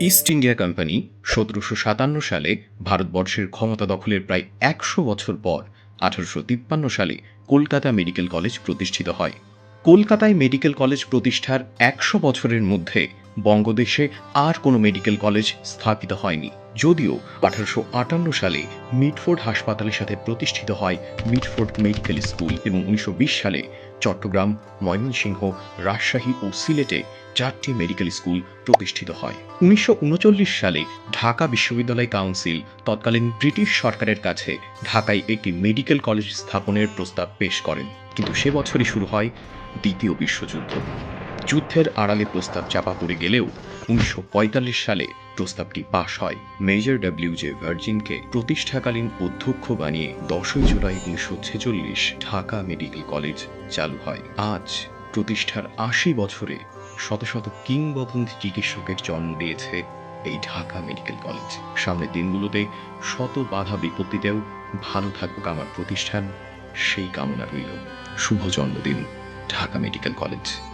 East India company সতেরোশো সাতান্ন সালে ভারতবর্ষের ক্ষমতা দখলের প্রায় একশো বছর পর আঠারোশো তিপ্পান্ন সালে কলকাতা মেডিকেল কলেজ প্রতিষ্ঠিত হয়। কলকাতায় মেডিকেল কলেজ প্রতিষ্ঠার একশো বছরের মধ্যে বঙ্গদেশে আর কোনো মেডিকেল কলেজ স্থাপিত হয়নি। যদিও আঠারোশো আটান্ন সালে মিটফোর্ড হাসপাতালের সাথে প্রতিষ্ঠিত হয় মিটফোর্ড মেডিকেল স্কুল এবং উনিশশো বিশ সালে চট্টগ্রাম, ময়মনসিংহ, রাজশাহী ও সিলেটে চারটি মেডিকেল স্কুল প্রতিষ্ঠিত হয়। উনিশশো উনচল্লিশ সালে ঢাকা বিশ্ববিদ্যালয় কাউন্সিল তৎকালীন ব্রিটিশ সরকারের কাছে ঢাকায় একটি মেডিকেল কলেজ স্থাপনের প্রস্তাব পেশ করেন। কিন্তু সে বছরই শুরু হয় দ্বিতীয় বিশ্বযুদ্ধ। যুদ্ধের আড়ালে প্রস্তাব চাপা পড়ে গেলেও উনিশশো পঁয়তাল্লিশ সালে প্রস্তাবটি পাশ হয়। মেজর ডব্লিউ জে ভার্জিনকে প্রতিষ্ঠাকালীন অধ্যক্ষ বানিয়ে দশই জুলাই উনিশশো ছেচল্লিশ ঢাকা মেডিকেল কলেজ চালু হয়। আজ প্রতিষ্ঠার আশি বছরে শত শত কিংবদন্তি চিকিৎসকের জন্ম দিয়েছে এই ঢাকা মেডিকেল কলেজ। সামনের দিনগুলোতে শত বাধা বিপত্তিতেও ভালো থাকুক আমার প্রতিষ্ঠান, সেই কামনা রইল। শুভ জন্মদিন, ঢাকা মেডিকেল কলেজ।